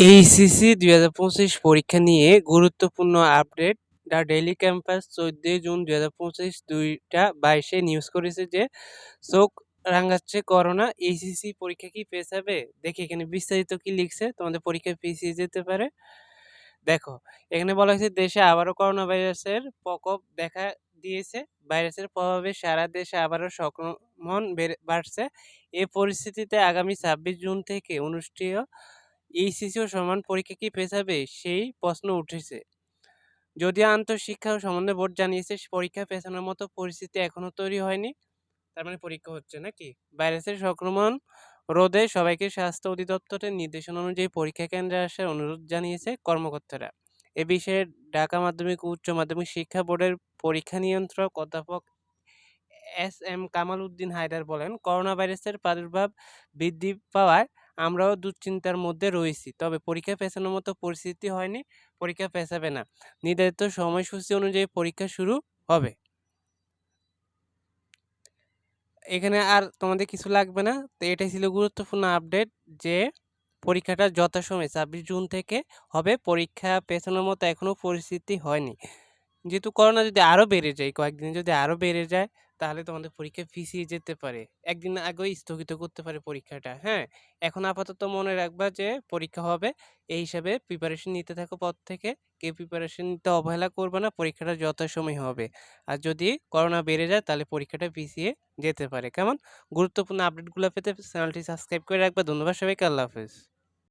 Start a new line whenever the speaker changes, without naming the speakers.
HSC দুই হাজার পঁচিশ পরীক্ষা নিয়ে গুরুত্বপূর্ণ আপডেট। দ্য ডেইলি ক্যাম্পাস চোদ্দই জুন দুই হাজার পঁচিশ দুইটা বাইশে নিউজ করেছে যে, চোখ রাঙাচ্ছে করোনা। এইচএসসি পরীক্ষা কি পেছাবে দেখি, এখানে বিস্তারিত কি লিখছে? তোমাদের পরীক্ষা পিছিয়ে যেতে পারে। দেখো, এখানে বলা হয়েছে, দেশে আবারও করোনা ভাইরাসের প্রকোপ দেখা দিয়েছে। ভাইরাসের প্রভাবে সারা দেশে আবারও সংক্রমণ বেড়ে বাড়ছে। এ পরিস্থিতিতে আগামী ছাব্বিশ জুন থেকে অনুষ্ঠেয় এইচএসসি ও সমান পরীক্ষা কি পেছাবে সেই প্রশ্ন উঠেছে। যদিও আন্তঃশিক্ষা সমন্বয় বোর্ড জানিয়েছে পরীক্ষা পেছানোর মতো পরিস্থিতি এখনও তৈরি হয়নি। তার মানে পরীক্ষা হচ্ছে নাকি? ভাইরাসের সংক্রমণ রোধে সবাইকে স্বাস্থ্য অধিদপ্তরের নির্দেশনা অনুযায়ী পরীক্ষা কেন্দ্রে আসার অনুরোধ জানিয়েছে কর্মকর্তারা। এ বিষয়ে ঢাকা মাধ্যমিক উচ্চ মাধ্যমিক শিক্ষা বোর্ডের পরীক্ষা নিয়ন্ত্রক অধ্যাপক এস এম কামাল উদ্দিন হায়দার বলেন, করোনা ভাইরাসের প্রাদুর্ভাব বৃদ্ধি পাওয়ায় আমরাও দুশ্চিন্তার মধ্যে রয়েছি। তবে পরীক্ষা পেছানোর মতো পরিস্থিতি হয়নি, পরীক্ষা পেছাবে না। নির্ধারিত সময়সূচি অনুযায়ী পরীক্ষা শুরু হবে। এখানে আর তোমাদের কিছু লাগবে না। তো এটাই ছিল গুরুত্বপূর্ণ আপডেট যে পরীক্ষাটা যথাসময়ে ছাব্বিশ জুন থেকে হবে। পরীক্ষা পেছানোর মতো এখনও পরিস্থিতি হয়নি। যেহেতু করোনা যদি আরও বেড়ে যায়, কয়েকদিন যদি আরও বেড়ে যায় তাহলে তোমাদের পরীক্ষা পিছিয়ে যেতে পারে। একদিন আগেই স্থগিত করতে পারে পরীক্ষাটা হ্যাঁ? এখন আপাতত মনে রাখবা যে পরীক্ষা হবে, এই হিসাবে প্রিপারেশন নিতে থাকো পর থেকে। কেউ প্রিপারেশন নিতে অবহেলা করবে না, পরীক্ষাটা যথাসময় হবে। আর যদি করোনা বেড়ে যায়, তাহলে পরীক্ষাটা পিছিয়ে যেতে পারে। কেমন? গুরুত্বপূর্ণ আপডেটগুলো পেতে চ্যানেলটি সাবস্ক্রাইব করে রাখবে। ধন্যবাদ সবাইকে, আল্লাহ হাফেজ।